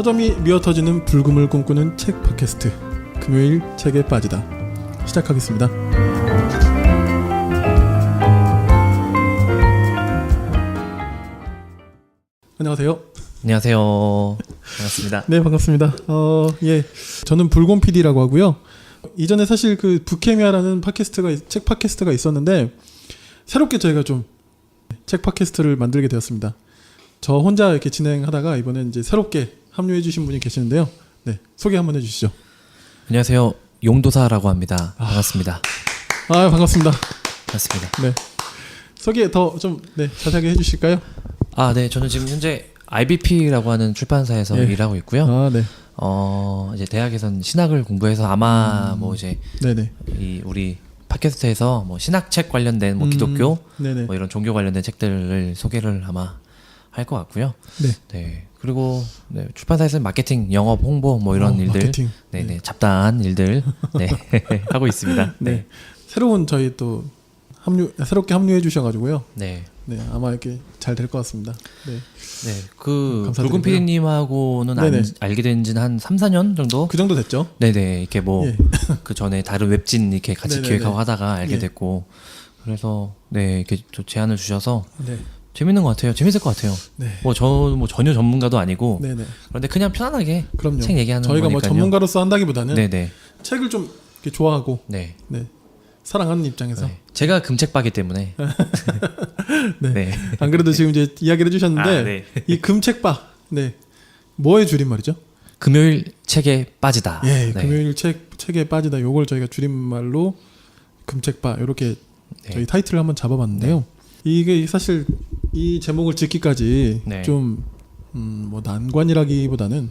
서점이 미어터지는 불금을 꿈꾸는 책 팟캐스트 금요일 책에 빠지다 시작하겠습니다. 안녕하세요. 안녕하세요. 반갑습니다. 네 반갑습니다. 어, 예, 저는 불곰 PD라고 하고요. 이전에 사실 그 부케미아라는 팟캐스트가 책 팟캐스트가 있었는데 새롭게 저희가 좀 책 팟캐스트를 만들게 되었습니다. 저 혼자 이렇게 진행하다가 이번엔 이제 새롭게 합류해 주신 분이 계시는데요. 네 소개 한번 해 주시죠. 안녕하세요. 용도사라고 합니다. 반갑습니다. 아 반갑습니다. 반갑습니다. 네 소개 더 좀 네, 자세하게 해 주실까요? 아, 네. 저는 지금 현재 IBP라고 하는 출판사에서 예. 일하고 있고요. 아 네, 어, 이제 대학에선 신학을 공부해서 아마 뭐 이제 네네. 이 우리 팟캐스트에서 뭐 신학책 관련된 뭐 음, 기독교 네네. 뭐 이런 종교 관련된 책들을 소개를 아마 할 것 같고요. 네. 네. 그리고 네, 출판사에서 마케팅, 영업, 홍보 뭐 이런 어, 일들, 마케팅. 네, 네, 잡다한 일들, 네, 하고 있습니다. 네. 새로운 저희 또 합류 새롭게 합류해 주셔가지고요. 네. 네 아마 이렇게 잘 될 것 같습니다. 네. 네, 그. 붉은 피디님하고는 안- 네네. 알게 된 지는 한 3, 4년 정도? 그 정도 됐죠? 네네, 이렇게 뭐 그 예. 전에 다른 웹진 이렇게 같이 네네네. 기획하고 하다가 알게 예. 됐고, 그래서 네 이렇게 저 제안을 주셔서 네. 재밌는 것 같아요. 재밌을 것 같아요. 네. 뭐저뭐 전혀 전문가도 아니고 네네. 그런데 그냥 편안하게 그럼요. 책 얘기하는 저희가 뭐 거니까요. 전문가로서 한다기보다는 네네, 책을 좀 이렇게 좋아하고 네. 네. 사랑하는 입장에서 네. 제가 금책바기 때문에. 네. 네. 안 그래도 지금 이제 이야기를 해주셨는데 아, 네. 이 금책바 네 뭐의 줄임말이죠? 금요일 책에 빠지다. 예, 네. 금요일 책 책에 빠지다. 요걸 저희가 줄임말로 금책바 이렇게 네. 저희 타이틀을 한번 잡아봤는데요. 이게 사실 이 제목을 짓기까지 네. 좀 음, 뭐 난관이라기보다는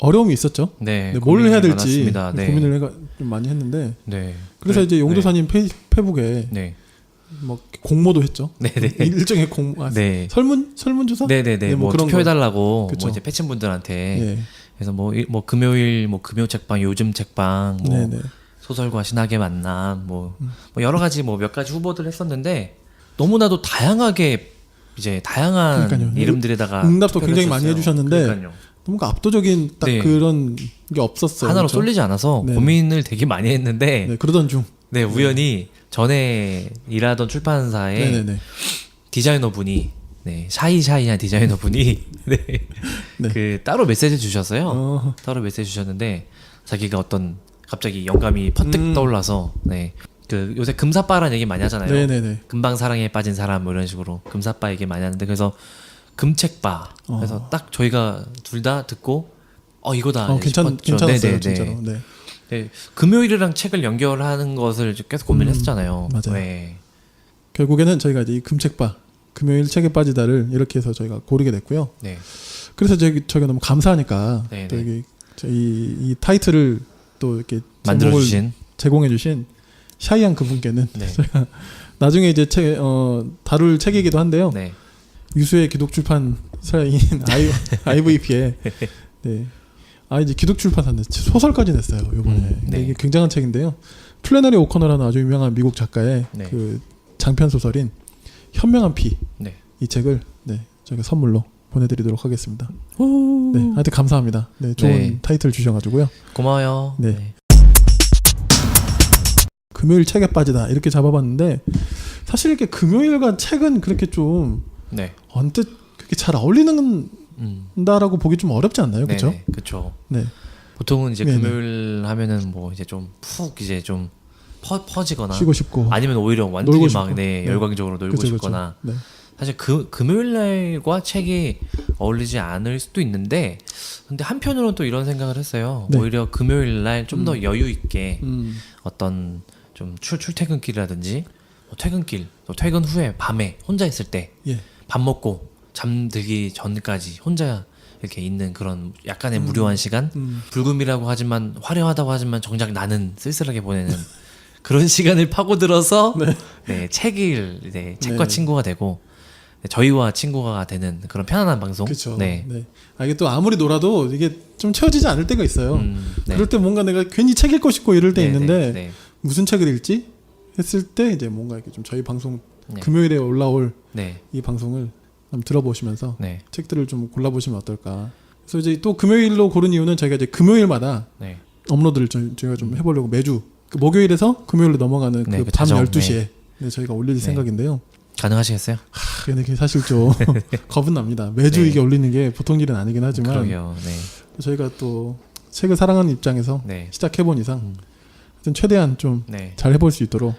어려움이 있었죠. 네. 네, 뭘 해야 될지. 네. 고민을 해가 좀 많이 했는데 네. 그래서 네. 이제 용도사님 페이, 페북에 네. 뭐 공모도 했죠. 네. 네. 일종의 공 아, 네. 설문 설문 조사? 네네네. 네, 뭐 뭐, 그런 투표해 달라고 그쵸. 뭐 이제 패친 분들한테 예. 그래서 뭐, 일- 뭐 금요일 뭐 금요 책방 요즘 책방 뭐 네네. 음. 소설과 신학의 만남 뭐, 뭐 여러 가지 뭐 몇 가지 후보들 했었는데 너무나도 다양하게 이제 다양한 그러니까요. 이름들에다가 응답도 굉장히 많이. 해주셨는데 그러니까요. 뭔가 압도적인 딱 네. 그런 게 없었어요. 하나로 그렇죠? 쏠리지 않아서 네. 고민을 되게 많이 했는데 네, 그러던 중. 네 우연히 전에 일하던 출판사에 네네네. 디자이너 분이 네 샤이샤이한 디자이너 분이 네, 네. 그 따로 메시지 주셨어요. 어, 따로 메시지 주셨는데 자기가 어떤 갑자기 영감이 퍼뜩 음. 떠올라서 네 그 요새 금사빠라는 얘기 많이 하잖아요. 네네네. 금방 사랑에 빠진 사람 뭐 이런 식으로 금사빠 얘기 많이 하는데 그래서 금책바 그래서 어. 딱 저희가 둘 다 듣고 어 이거다 어, 괜찮 싶었죠. 괜찮았어요 네네네. 진짜로. 네. 네, 금요일이랑 책을 연결하는 것을 계속 고민했었잖아요. 음, 맞아요. 네. 결국에는 저희가 이제 이 금책바 금요일 책에 빠지다를 이렇게 해서 저희가 고르게 됐고요. 네. 그래서 저희 저희가 너무 감사하니까 네네. 또 여기 저희 이 타이틀을 또 이렇게 만들어 제목을 주신 제공해주신 샤이한 그분께는 네. 저희가 나중에 이제 책 어, 다룰 책이기도 한데요. 네. 유수의 기독출판 사인 아이 IVP에 네. 아 이제 기독출판사인데 소설까지 냈어요 요번에 음, 네. 이게 굉장한 책인데요 플래너리 오커너라는 아주 유명한 미국 작가의 네. 그 장편 소설인 현명한 피이 네. 책을 네 저희가 선물로 보내드리도록 하겠습니다 네 하여튼 감사합니다 네 좋은 네. 타이틀 주셔가지고요 고마워요. 네. 금요일 책에 빠지다 이렇게 잡아봤는데 사실 이렇게 금요일과 책은 그렇게 좀 네. 언뜻 그렇게 잘 어울리는 음. 다라고 보기 좀 어렵지 않나요, 그렇죠? 그렇죠. 네. 보통은 이제 네네. 금요일 하면은 뭐 이제 좀 푹 이제 좀 퍼, 퍼지거나 쉬고 싶고 아니면 오히려 완전히 놀고 막 싶고. 네, 네. 열광적으로 놀고 그쵸, 그쵸. 싶거나 네. 사실 그 금요일 날과 책이 어울리지 않을 수도 있는데 근데 한편으로는 또 이런 생각을 했어요. 네. 오히려 금요일 날 좀더 여유 있게 음, 어떤 좀 출, 출퇴근길이라든지 뭐 퇴근길 또 퇴근 후에 밤에 혼자 있을 때 밥 예. 먹고 잠들기 전까지 혼자 이렇게 있는 그런 약간의 무료한 시간 음, 불금이라고 하지만 화려하다고 하지만 정작 나는 쓸쓸하게 보내는 그런 시간을 파고들어서 네. 책을 네, 책과 네. 친구가 되고 네, 저희와 친구가 되는 그런 편안한 방송. 그렇죠. 네. 네. 아 이게 또 아무리 놀아도 이게 좀 채워지지 않을 때가 있어요. 음, 네. 그럴 때 뭔가 내가 괜히 책 읽고 싶고 이럴 때 네, 있는데 네, 네. 무슨 책을 읽지 했을 때 이제 뭔가 이렇게 좀 저희 방송 네. 금요일에 올라올 네. 이 방송을 한번 들어보시면서 네. 책들을 좀 골라보시면 어떨까. 그래서 이제 또 금요일로 고른 이유는 저희가 이제 금요일마다 네. 업로드를 저희, 저희가 좀 해보려고 매주 그 목요일에서 금요일로 넘어가는 네, 그그밤 자정, 12시에 네, 저희가 올릴 네. 생각인데요. 가능하시겠어요? 하, 근데 그게 사실 좀 겁은 납니다. 매주 네. 이게 올리는 게 보통 일은 아니긴 하지만. 저희가 또 책을 사랑하는 입장에서 네. 시작해본 이상 음. 최대한 좀잘 네. 해볼 수 있도록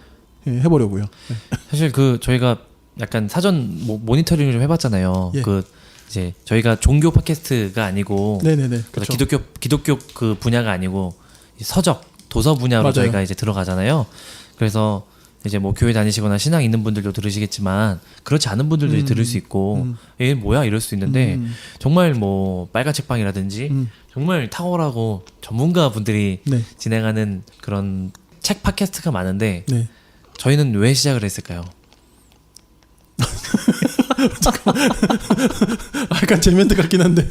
예, 해보려고요. 네. 사실 그 저희가 약간 사전 모, 모니터링을 좀 해봤잖아요. 예. 그 이제 저희가 종교 팟캐스트가 아니고 네네네. 그렇죠. 기독교 기독교 그 분야가 아니고 이 서적 도서 분야로 맞아요. 저희가 이제 들어가잖아요. 그래서 이제 뭐 교회 다니시거나 신앙 있는 분들도 들으시겠지만 그렇지 않은 분들도 음, 들을 수 있고 음. 얘 뭐야 이럴 수 있는데 음, 정말 뭐 빨간 책방이라든지 음, 정말 탁월하고 전문가 분들이 네, 진행하는 그런 책 팟캐스트가 많은데 네. 저희는 왜 시작을 했을까요? 아, 약간 제멘트 같긴 한데.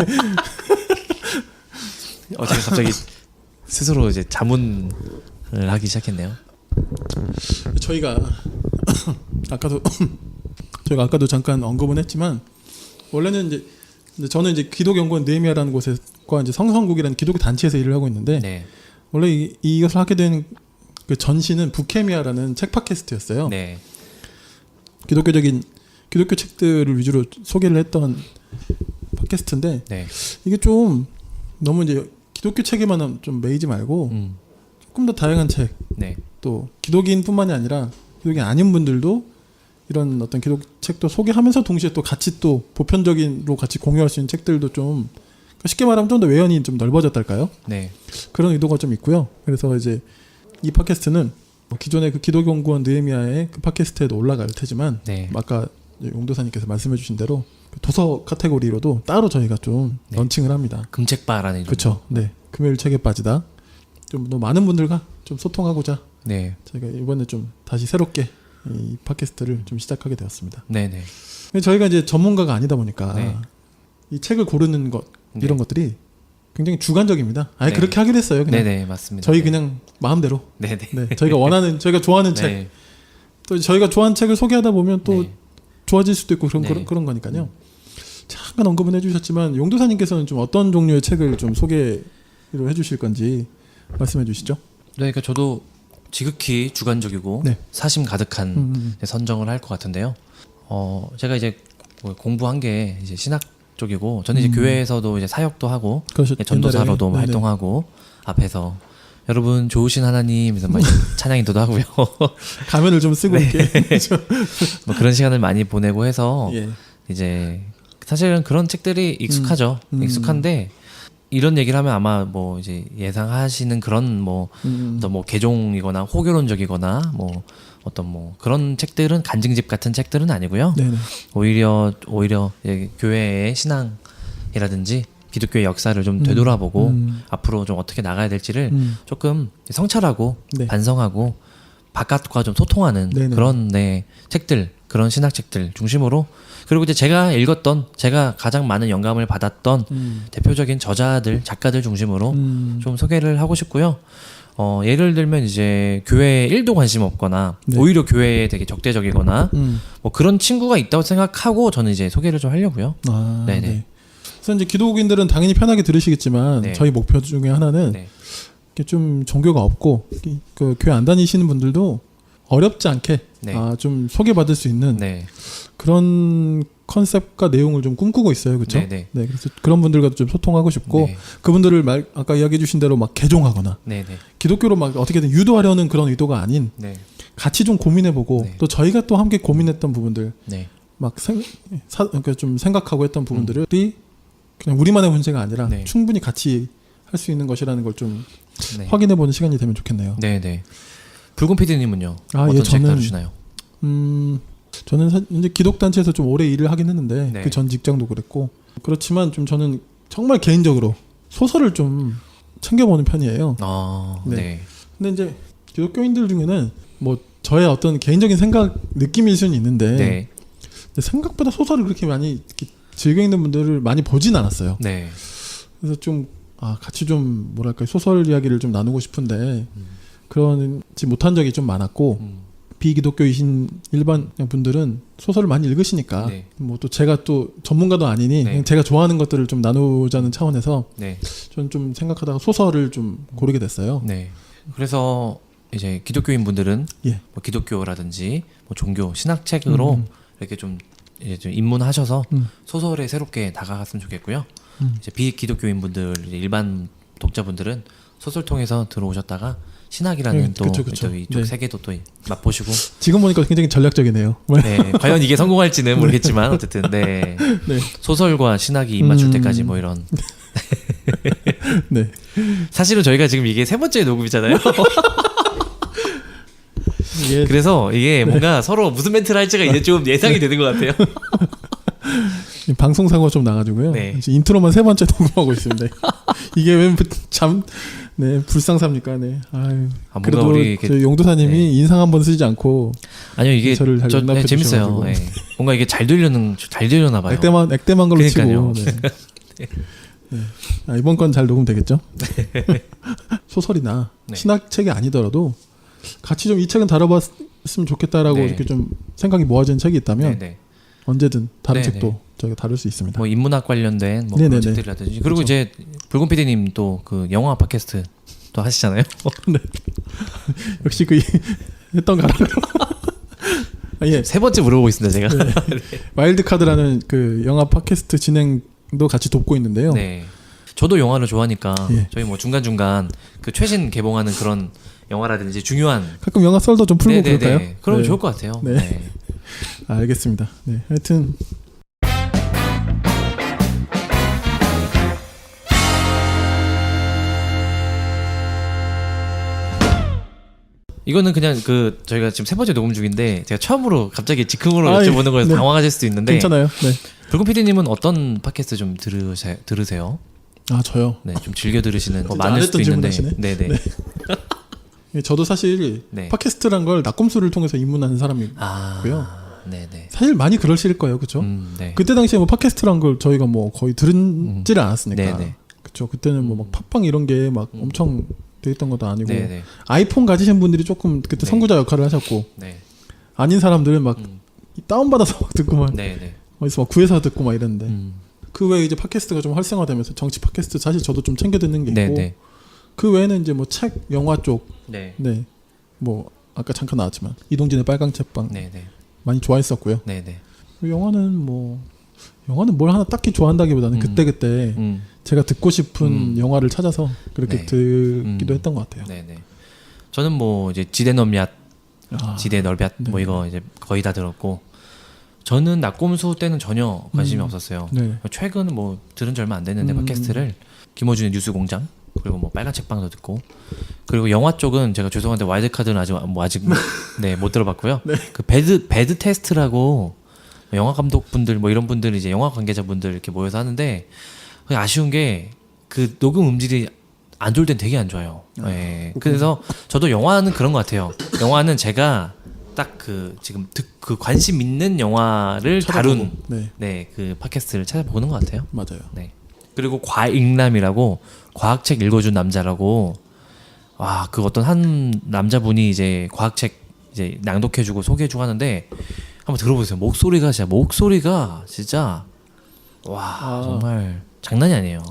어 제가 갑자기 스스로 이제 자문을 하기 시작했네요. 저희가 아까도 저희가 아까도 잠깐 언급은 했지만 원래는 이제 저는 이제 기독 연구원 느헤미야라는 곳에과 이제 성성국이라는 기독교 단체에서 일을 하고 있는데 네, 원래 이, 이것을 하게 된 그 전시는 부케미아라는 책 팟캐스트였어요. 네, 기독교적인 기독교 책들을 위주로 소개를 했던 팟캐스트인데 네, 이게 좀 너무 이제 기독교 책에만 좀 매이지 말고 음, 조금 더 다양한 책 네, 또 기독인뿐만이 아니라 기독인 아닌 분들도 이런 어떤 기독 책도 소개하면서 동시에 또 같이 또 보편적인로 같이 공유할 수 있는 책들도 좀 그러니까 쉽게 말하면 좀 더 외연이 좀 넓어졌달까요? 네, 그런 의도가 좀 있고요. 그래서 이제 이 팟캐스트는 뭐 기존의 그 기독연구원 느헤미야의 그 팟캐스트에도 올라갈 테지만 네, 아까 이제 용도사님께서 말씀해주신 대로 그 도서 카테고리로도 따로 저희가 좀 네. 런칭을 합니다. 금책바라는. 그렇죠. 네, 금요일 책에 빠지다. 좀 더 많은 분들과 좀 소통하고자 네, 저희가 이번에 좀 다시 새롭게 이 팟캐스트를 좀 시작하게 되었습니다. 네, 네, 저희가 이제 전문가가 아니다 보니까 네. 이 책을 고르는 것 네. 이런 것들이 굉장히 주관적입니다. 아예 네. 그렇게 하기로 했어요. 네, 그냥 네, 맞습니다. 저희 네. 그냥 마음대로 네, 네, 네, 저희가 원하는 저희가 좋아하는 책 네, 또 저희가 좋아하는 책을 소개하다 보면 또 네. 좋아질 수도 있고 그런 네. 그런, 그런 거니까요. 잠깐 언급은 해주셨지만 용도사님께서는 좀 어떤 종류의 책을 좀 소개를 해주실 건지 말씀해 주시죠. 네, 그러니까 저도 지극히 주관적이고 네. 사심 가득한 음, 이제 선정을 할 것 같은데요. 어, 제가 이제 뭐 공부한 게 이제 신학 쪽이고 저는 이제 음. 교회에서도 이제 사역도 하고 네, 전도사로도. 네네. 활동하고 앞에서 여러분 좋으신 하나님에서 많이 찬양 인도도 하고요. 가면을 좀 쓰고 네. 이렇게 뭐 그런 시간을 많이 보내고 해서 예. 이제 사실은 그런 책들이 익숙하죠. 음. 익숙한데 이런 얘기를 하면 아마 뭐 이제 예상하시는 그런 뭐 음, 어떤 뭐 개종이거나 호교론적이거나 뭐 어떤 뭐 그런 책들은 간증집 같은 책들은 아니고요. 네네. 오히려 오히려 이제 교회의 신앙이라든지 기독교의 역사를 좀 되돌아보고 음, 앞으로 좀 어떻게 나가야 될지를 음, 조금 성찰하고 네. 반성하고 바깥과 좀 소통하는 네네. 그런 네, 책들 그런 신학책들 중심으로 그리고 이제 제가 읽었던 제가 가장 많은 영감을 받았던 음, 대표적인 저자들 작가들 중심으로 음, 좀 소개를 하고 싶고요. 어, 예를 들면 이제 교회에 1도 관심 없거나 네. 오히려 교회에 되게 적대적이거나 음. 뭐 그런 친구가 있다고 생각하고 저는 이제 소개를 좀 하려고요. 아, 네네. 네. 그래서 이제 기독인들은 당연히 편하게 들으시겠지만 네. 저희 목표 중에 하나는 네. 이렇게 좀 종교가 없고 이- 그 교회 안 다니시는 분들도 어렵지 않게 네. 아, 좀 소개받을 수 있는 네. 그런 컨셉과 내용을 좀 꿈꾸고 있어요, 그렇죠? 네, 그래서 그런 분들과도 좀 소통하고 싶고 네. 그분들을 말 아까 이야기해주신 대로 막 개종하거나. 기독교로 막 어떻게든 유도하려는 그런 의도가 아닌 네. 같이 좀 고민해보고 네. 또 저희가 또 함께 고민했던 부분들 네. 막 생, 사, 그러니까 좀 생각하고 했던 부분들이 그냥 우리만의 문제가 아니라 음. 네. 충분히 같이 할 수 있는 것이라는 걸좀 네. 확인해보는 시간이 되면 좋겠네요. 네, 네. 붉은 PD님은요? 아, 어떤 예, 책 다루시나요? 음, 저는 사, 이제 기독 단체에서 좀 오래 일을 하긴 했는데 네. 그전 직장도 그랬고 그렇지만 좀 저는 정말 개인적으로 소설을 좀 챙겨보는 편이에요. 아, 네. 네. 근데 이제 기독교인들 중에는 뭐 저의 어떤 개인적인 생각 느낌일 수는 있는데 네. 생각보다 소설을 그렇게 많이 즐겨 읽는 분들을 많이 보진 않았어요. 네. 그래서 좀 아, 같이 좀 뭐랄까 소설 이야기를 좀 나누고 싶은데 그러지 못한 적이 좀 많았고 음. 비기독교이신 일반 분들은 소설을 많이 읽으시니까 네. 뭐또 제가 또 전문가도 아니니 네. 제가 좋아하는 것들을 좀 나누자는 차원에서 네. 저는 좀 생각하다가 소설을 좀 고르게 됐어요. 네. 그래서 이제 기독교인 분들은 예. 뭐 기독교라든지 뭐 종교 신학 책으로 음. 이렇게 좀 이제 좀 입문하셔서 음. 소설에 새롭게 다가갔으면 좋겠고요. 음. 이제 비기독교인 분들 일반 독자분들은 소설 통해서 들어오셨다가 신학이라는 네, 또, 그쵸, 그쵸. 또 이쪽 네. 세계도 또 맛보시고 지금 보니까 굉장히 전략적이네요. 네, 과연 이게 성공할지는 모르겠지만 어쨌든 네. 네. 소설과 신학이 입맞출 음. 때까지 뭐 이런 네. 사실은 저희가 지금 이게 세 번째 녹음이잖아요. 이게 그래서 이게 뭔가 서로 무슨 멘트를 할지가 이제 좀 예상이 되는 것 같아요. 방송 사고가 좀 나가지고요. 네. 인트로만 세 번째 녹음하고 있습니다. 이게 왜참 네, 불상사입니까? 네. 아유. 아, 뭔가 그래도 우리 용도사님이 네. 인상 한번 쓰지 않고 아니요 이게 저를 잘 저, 네, 재밌어요. 네. 뭔가 이게 잘 들려는 잘 들려나 봐요. 액땜한 액땜한 걸로 그러니까요. 치고. 네. 네. 아, 이번 건 잘 녹음 되겠죠? 소설이나 네. 신학 책이 아니더라도 같이 좀 이 책은 다뤄봤으면 좋겠다라고 네. 이렇게 좀 생각이 모아진 책이 있다면 네, 네. 언제든 다른 네, 책도 네. 저희가 다룰 수 있습니다. 뭐 인문학 관련된 뭐 네네네. 책들이라든지 그리고 그렇죠. 이제 붉은 PD님 또 그 영화 팟캐스트 또 하시잖아요. 역시 그 했던 가라고. 아, 예, 세 번째 물어보고 있습니다 제가. 와일드 카드라는 그 영화 팟캐스트 진행도 같이 돕고 있는데요. 네. 저도 영화를 좋아하니까 예. 저희 뭐 중간 중간 그 최신 개봉하는 그런 영화라든지 중요한 가끔 영화 썰도 좀 풀고 네네네. 그럴까요? 그러면 네. 좋을 것 같아요. 네. 네. 아, 알겠습니다. 네, 하여튼 이거는 그냥 그 저희가 지금 세 번째 녹음 중인데 제가 처음으로 갑자기 즉흥으로 아, 여쭤보는 거에서 네. 당황하실 수도 있는데 괜찮아요. 네. 붉은 PD님은 어떤 팟캐스트 좀 들으세, 들으세요? 아 저요. 네, 좀 즐겨 들으시는 안 많을 수도 있는데, 질문 네, 네. 예, 저도 사실 네. 팟캐스트란 걸 낙검수를 통해서 입문하는 사람이고요. 아, 네, 네. 사실 많이 그러실 거예요, 그렇죠? 음, 네. 그때 당시에 뭐 팟캐스트란 걸 저희가 뭐 거의 들은지를 않았으니까. 네, 네. 그렇죠. 그때는 뭐 막 팟빵 이런 게막 음. 엄청 돼 있던 것도 아니고 네, 네. 아이폰 가지신 분들이 조금 그때 네. 선구자 역할을 하셨고 네. 아닌 사람들은 막 음. 다운 받아서 막 듣고 막 네, 네. 어디서 막 구해서 듣고 막 이랬는데 음. 그 외에 이제 팟캐스트가 좀 활성화되면서 정치 팟캐스트 사실 저도 좀 챙겨 듣는 게 있고 네, 네. 그 외에는 이제 뭐 책, 영화 쪽, 네. 네, 뭐 아까 잠깐 나왔지만 이동진의 빨강 책방 네, 네. 많이 좋아했었고요. 네, 네. 그 영화는 뭐 영화는 뭘 하나 딱히 좋아한다기보다는 음. 그때 그때 음. 제가 듣고 싶은 음. 영화를 찾아서 그렇게 네. 듣기도 음. 했던 것 같아요. 네, 네. 저는 뭐 이제 지대 넘얏, 아, 지대 넓얏 뭐 네. 이거 이제 거의 다 들었고 저는 낙곰수 때는 전혀 관심이 음. 없었어요. 네. 최근 뭐 들은 지 얼마 안 됐는데 음. 팟캐스트를 김호준의 뉴스공장 그리고 뭐 빨간 책방도 듣고 그리고 영화 쪽은 제가 죄송한데 와일드 카드는 아직 뭐 아직 네못 들어봤고요. 네. 그 배드 배드 테스트라고 영화 감독 분들 뭐 이런 분들 이제 영화 관계자 분들 이렇게 모여서 하는데 아쉬운 게 그 녹음 음질이 안 좋을 땐 되게 안 좋아요. 아, 예. 그래서 저도 영화는 그런 것 같아요. 영화는 제가 딱 그 지금 듣, 그 관심 있는 영화를 다룬 찾아보고. 네, 네, 그 팟캐스트를 찾아보는 것 같아요. 맞아요. 네. 그리고 과잉남이라고 과학책 읽어준 남자라고 와, 그 어떤 한 남자분이 이제 과학책 이제 낭독해주고 소개해주고 하는데 한번 들어보세요. 목소리가 진짜 목소리가 진짜 와 아. 정말 장난이 아니에요.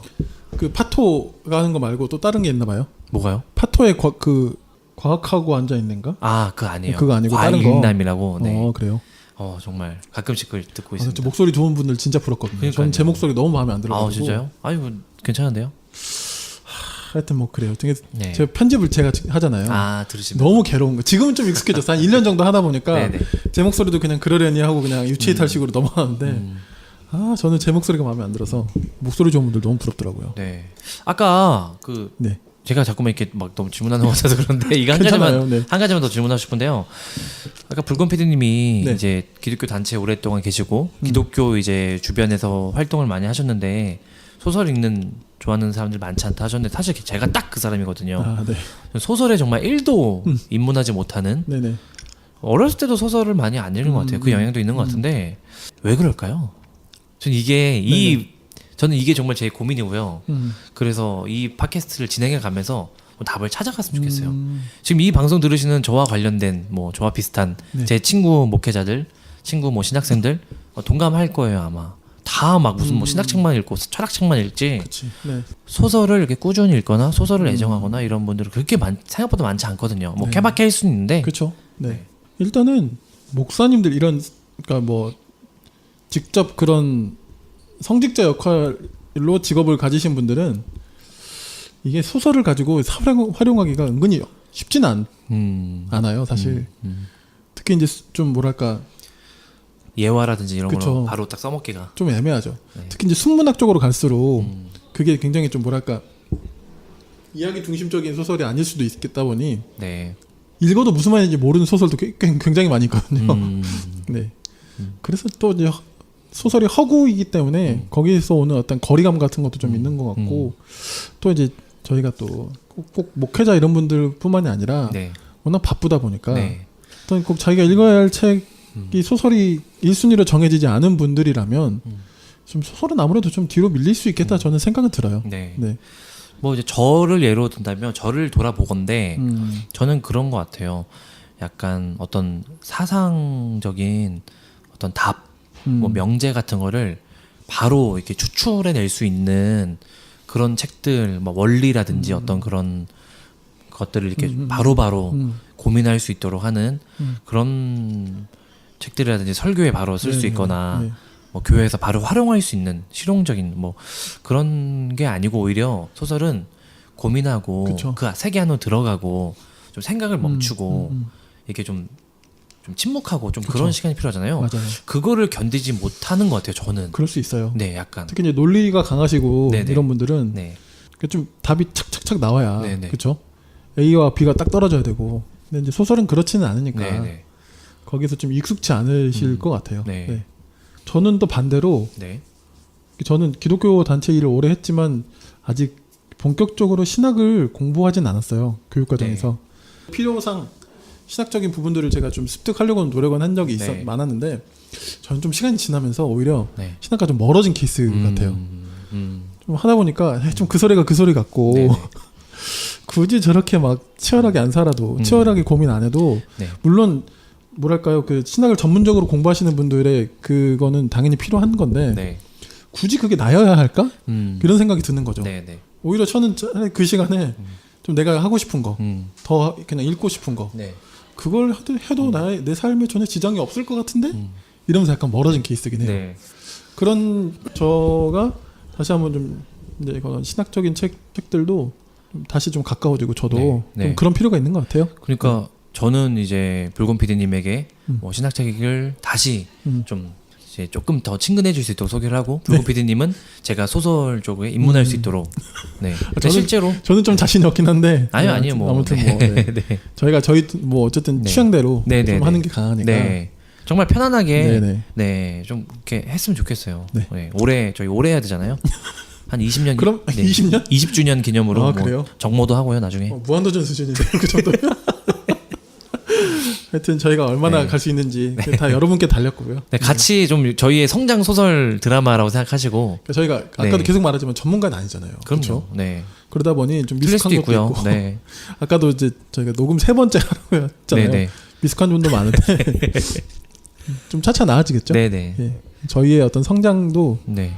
그 파토가 하는 거 말고 또 다른 게 있나 봐요. 뭐가요? 파토에 과, 그 과학하고 앉아 있는가? 아, 그거 아니에요. 그거 아니고 다른 거? 과잉남이라고. 네. 어 그래요. 어 정말 가끔씩 그걸 듣고 아, 있습니다. 저 목소리 좋은 분들 진짜 부럽거든요. 저는 제 목소리 너무 마음에 안 들어 가지고. 아 진짜요? 아유 괜찮은데요? 하여튼 뭐 그래요. 되게 네. 제가 편집을 제가 하잖아요. 아 들으시면 너무 괴로운 거. 지금은 좀 익숙해졌어. 한 1년 정도 하다 보니까 네네. 제 목소리도 그냥 그러려니 하고 그냥 유치이탈 음. 식으로 넘어가는데 음. 아 저는 제 목소리가 마음에 안 들어서 목소리 좋은 분들 너무 부럽더라고요. 네. 아까 그 네. 제가 자꾸만 이렇게 막 너무 질문하는 것 같아서 그런데 이거 한. 가지만 네. 한 가지만 더 질문하고 싶은데요. 아까 불건 PD님이 네. 이제 기독교 단체 에 오랫동안 계시고 음. 기독교 이제 주변에서 활동을 많이 하셨는데 소설 읽는 좋아하는 사람들 많지 않다 하셨는데 사실 제가 딱 그 사람이거든요. 아 네. 소설에 정말 1도 음. 입문하지 못하는 네네. 어렸을 때도 소설을 많이 안 읽는 것 같아요. 그 음. 영향도 있는 것 같은데 왜 그럴까요? 전 이게 이 저는 이게 정말 제 고민이고요. 음. 그래서 이 팟캐스트를 진행해 가면서 뭐 답을 찾아갔으면 좋겠어요. 음, 지금 이 방송 들으시는 저와 관련된 뭐 저와 비슷한 네. 제 친구 목회자들, 친구 뭐 신학생들 어, 동감할 거예요 아마. 다 막 무슨 뭐 음. 신학책만 읽고 철학책만 읽지. 네. 소설을 이렇게 꾸준히 읽거나 소설을 음. 애정하거나 이런 분들은 그렇게 많, 생각보다 많지 않거든요. 뭐 네. 케바케 할 수는 있는데 그렇죠. 네. 네. 일단은 목사님들 이런 그러니까 뭐 직접 그런 성직자 역할로 직업을 가지신 분들은 이게 소설을 가지고 활용, 활용하기가 은근히 쉽지는 않, 음, 않아요, 사실. 음, 음. 특히 이제 좀 뭐랄까 예화라든지 이런 그쵸. 바로 딱 써먹기가 좀 애매하죠. 네. 특히 이제 순문학 쪽으로 갈수록 음, 그게 굉장히 좀 뭐랄까 이야기 중심적인 소설이 아닐 수도 있겠다 보니 네. 읽어도 무슨 말인지 모르는 소설도 꽤- 꽤- 굉장히 많이 있거든요. 음, 네. 그래서 또 이제 허- 소설이 허구이기 때문에 거기서 오는 어떤 거리감 같은 것도 좀 음. 있는 것 같고 또 이제 저희가 또 꼭 목회자 이런 분들뿐만이 아니라 네. 워낙 바쁘다 보니까 네. 어떤 꼭 자기가 읽어야 할 책이 음. 소설이 1순위로 정해지지 않은 분들이라면 음. 좀 소설은 아무래도 좀 뒤로 밀릴 수 있겠다 저는 생각은 들어요. 네. 네. 뭐 이제 저를 예로 든다면 저를 돌아보건데 음. 저는 그런 것 같아요. 약간 어떤 사상적인 어떤 답, 음. 뭐 명제 같은 거를 바로 이렇게 추출해 낼 수 있는 그런 책들, 뭐 원리라든지 어떤 그런 것들을 이렇게 음, 음, 바로 바로 음. 고민할 수 있도록 하는 음. 그런 책들이라든지 설교에 바로 쓸수 네, 있거나 네. 뭐 교회에서 바로 활용할 수 있는 실용적인 뭐 그런 게 아니고 오히려 소설은 고민하고 그쵸. 그 세계 안으로 들어가고 좀 생각을 멈추고 음, 음, 이렇게 좀, 좀 침묵하고 좀 그쵸. 그런 시간이 필요하잖아요. 음. 맞아요. 그거를 견디지 못하는 것 같아요. 저는. 그럴 수 있어요. 네, 약간. 특히 이제 논리가 강하시고 네네. 이런 분들은 네, 좀 답이 착착착 나와야 네네. 그렇죠. A와 B가 딱 떨어져야 되고. 근데 이제 소설은 그렇지는 않으니까 네, 네, 거기서 좀 익숙치 않으실 음. 것 같아요. 네. 저는 또 반대로 네, 저는 기독교 단체 일을 오래 했지만 아직 본격적으로 신학을 공부하진 않았어요. 교육 과정에서 네. 필요상 신학적인 부분들을 제가 좀 습득하려고 노력은 한 적이 있어 네. 많았는데 저는 좀 시간이 지나면서 오히려 네. 신학과 좀 멀어진 케이스 같아요. 음, 음, 좀 하다 보니까 좀 그 소리가 그 소리 같고 네네. 굳이 저렇게 막 치열하게 안 살아도 음. 치열하게 고민 안 해도 네. 물론 뭐랄까요 그 신학을 전문적으로 공부하시는 분들의 그거는 당연히 필요한 건데 네. 굳이 그게 나여야 할까 음, 이런 생각이 드는 거죠. 네, 네. 오히려 저는 그 시간에 좀 내가 하고 싶은 거 음, 더 그냥 읽고 싶은 거 네. 그걸 해도, 해도 나의 내 삶에 전혀 지장이 없을 것 같은데 음. 이러면서 약간 멀어진 케이스긴 해요. 네. 그런 저가 다시 한번 좀 이제 그런 신학적인 책 책들도 좀 다시 좀 가까워지고 저도 네, 네. 좀 그런 필요가 있는 것 같아요. 그러니까 저는 이제 불곰 PD님에게 음. 뭐 신학책을 다시 음. 좀 이제 조금 더 친근해질 수 있도록 소개를 하고 불곰 PD님은 제가 소설 쪽에 입문할 수 음. 있도록 네. 근데 저는 실제로 저는 좀 자신이 없긴 한데 아니요 네, 아니요 뭐 아무튼 네. 뭐 네. 네. 저희가 저희 뭐 어쨌든 네. 취향대로 네, 네, 좀 네. 하는 게 강하니까 네. 정말 편안하게 네, 네, 네. 좀 이렇게 했으면 좋겠어요. 네. 네. 올해 저희 올해 해야 되잖아요. 한 20년 그럼 20년? 20주년 기념으로 아, 뭐 그래요? 정모도 하고요, 나중에. 어, 무한도전 수준인데 그 정도. 하여튼 저희가 얼마나 네. 갈수 있는지 다 여러분께 달렸고요. 네, 같이 좀 저희의 성장 소설 드라마라고 생각하시고 그러니까 저희가 아까도 네. 계속 말하지만 전문가는 아니잖아요. 그렇죠? 네. 그러다 보니 좀 미숙한 것도 있고요. 있고 네. 아까도 이제 저희가 녹음 세 번째 하라고 했잖아요. 네, 네. 미숙한 점도 많은데 좀 차차 나아지겠죠. 네, 네. 예. 저희의 어떤 성장도 네.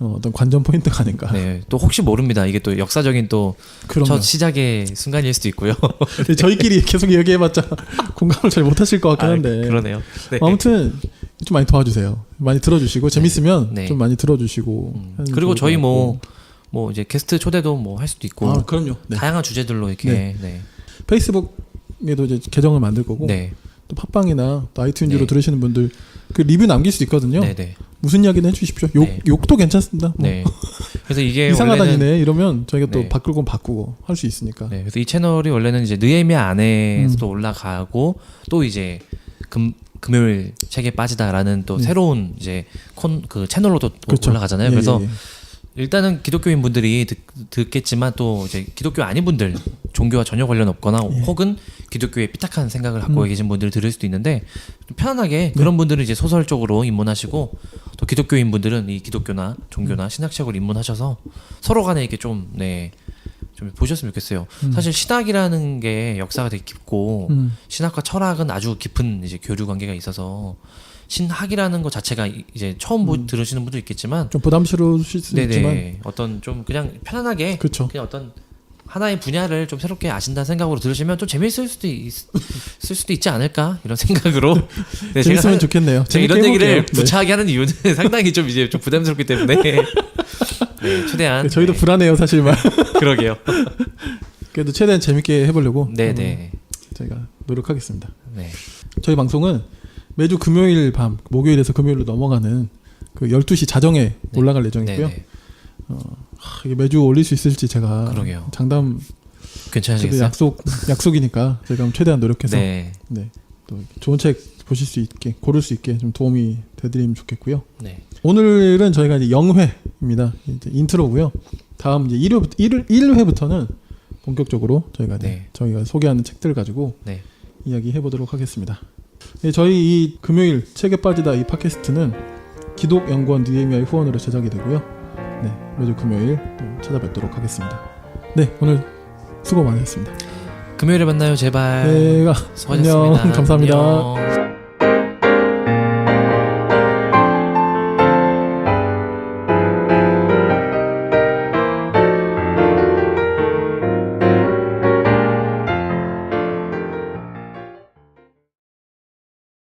어, 어떤 관전 포인트가 아닌가. 네. 또 혹시 모릅니다. 이게 또 역사적인 또 그럼요. 첫 시작의 순간일 수도 있고요. 근데 저희끼리 계속 얘기해봤자 공감을 잘 못하실 것 같긴 아, 한데. 그러네요. 네. 아무튼 좀 많이 도와주세요. 많이 들어주시고 재밌으면 네. 좀 많이 들어주시고. 음. 그리고 게 저희 것 뭐. 뭐 이제 게스트 초대도 뭐 할 수도 있고 아 그럼요. 네. 다양한 주제들로 이렇게 네. 네. 페이스북에도 이제 계정을 만들 거고 네. 또 팟빵이나 또 아이튠즈로 네. 들으시는 분들 그 리뷰 남길 수 있거든요. 네, 네. 무슨 이야기는 해주십시오. 욕 네. 욕도 괜찮습니다. 뭐 네. 그래서 이게 이상하다니네 이러면 저희가 또 네. 바꿀 건 바꾸고 할 수 있으니까. 네, 그래서 이 채널이 원래는 이제 느헤미야 안에서도 올라가고 또 이제 금 금요일 책에 빠지다라는 또 네. 새로운 이제 콘 그 채널로도 또 그렇죠. 올라가잖아요. 예, 그래서 예, 예. 일단은 기독교인 분들이 듣, 겠지만또 이제 기독교 아닌 분들 종교와 전혀 관련 없거나 예. 혹은 기독교에 삐딱한 생각을 갖고 음. 계신 분들이 들을 수도 있는데 좀 편안하게 그런 분들은 이제 소설 쪽으로 입문하시고 또 기독교인 분들은 이 기독교나 종교나 신학책을 입문하셔서 서로 간에 이렇게 좀네좀 좀 보셨으면 좋겠어요. 음. 사실 신학이라는 게 역사가 되게 깊고 음. 신학과 철학은 아주 깊은 이제 교류 관계가 있어서 신학이라는 것 자체가 이- 이제 처음 보, 음. 들으시는 분도 있겠지만 좀 부담스러우실 수 있지만 네네 어떤 좀 그냥 편안하게 그렇죠. 그냥 어떤 하나의 분야를 좀 새롭게 아신다는 생각으로 들으시면 좀 재미있을 수도 있, 쓸 수도 있지 않을까 이런 생각으로 네, 재밌으면 사- 좋겠네요. 제가 이런 얘기를 해볼게요. 네. 부차하게 하는 이유는 상당히 좀 이제 좀 부담스럽기 때문에 네, 최대한 네, 저희도 네, 불안해요 사실만. 그러게요. 그래도 최대한 재밌게 해보려고 네네 음, 저희가 노력하겠습니다. 네. 저희 방송은 매주 금요일 밤, 목요일에서 금요일로 넘어가는 그 12시 자정에 네. 올라갈 예정이고요. 네네 하, 이게 매주 올릴 수 있을지 제가 그러게요. 장담 괜찮으시겠어요? 약속 약속이니까 제가 최대한 노력해서 네. 네. 또 좋은 책 보실 수 있게 고를 수 있게 좀 도움이 되드리면 좋겠고요. 네. 오늘은 저희가 이제 영회입니다. 이제 인트로고요. 다음 이제 1회 1, 1회부터는 본격적으로 저희가 네. 저희가 소개하는 책들 가지고 네. 이야기 해보도록 하겠습니다. 네, 저희 이 금요일 책에 빠지다 이 팟캐스트는 기독연구원 DMI 후원으로 제작이 되고요. 네, 매주 금요일 또 찾아뵙도록 하겠습니다. 네, 오늘 수고 많으셨습니다. 금요일에 만나요 제발. 네, 수고하셨습니다. 안녕, 감사합니다. 안녕.